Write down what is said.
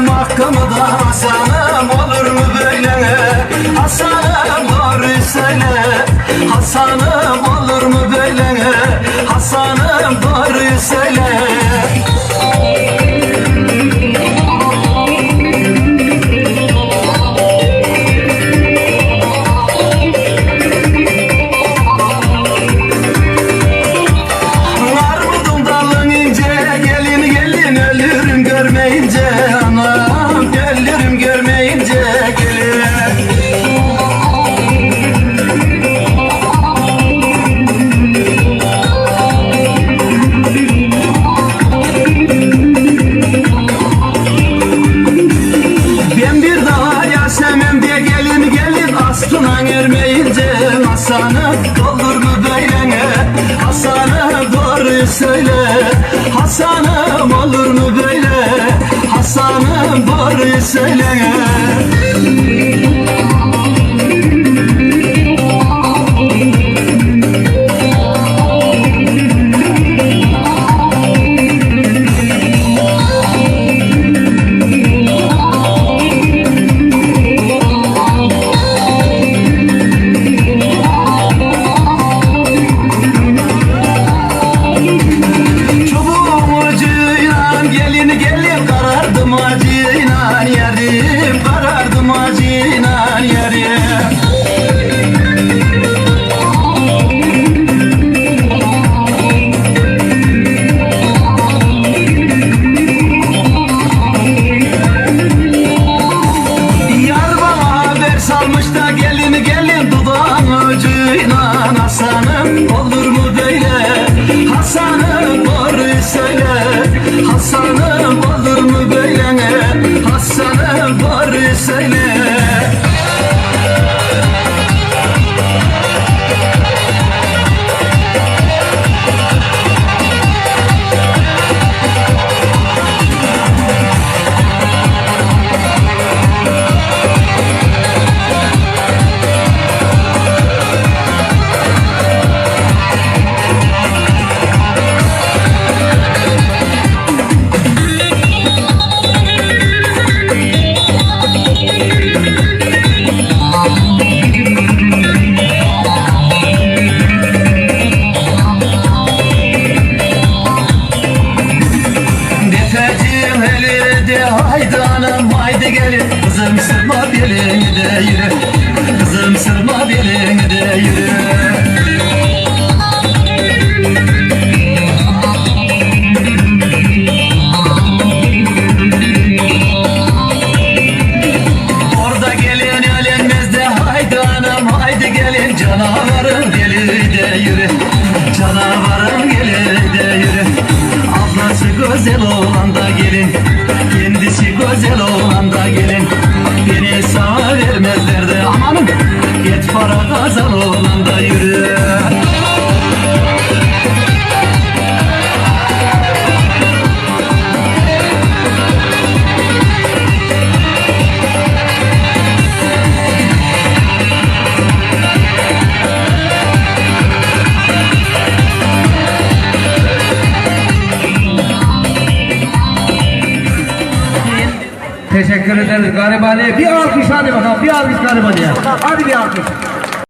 Vermem hakkımı da Hasan'ım olur mu böyle? Hasan'ım doğru söyle. Hasan'ım aslına ermeyince Hasan'ım olur mu böyle Hasan'ım doğru söyle Hasan'ım olur mu böyle? Hasan'ım doğru söyle haydi anam haydi gelin. Kızım sırma belini de yürü. Kızım sırma belini de yürü. Orada gelin ölenmez de haydi haydi gelin Canavarım geli de yürü. Yürü Ablası güzel olan da gelin. Kendisi güzel olan da gelin. Beni sana vermezler de. Amanım Geç para kazan olan da yürü Teşekkür ederiz Garibani'ye. Bir alkış hadi bakalım. Bir alkış Garibani'ye. Hadi bir alkış.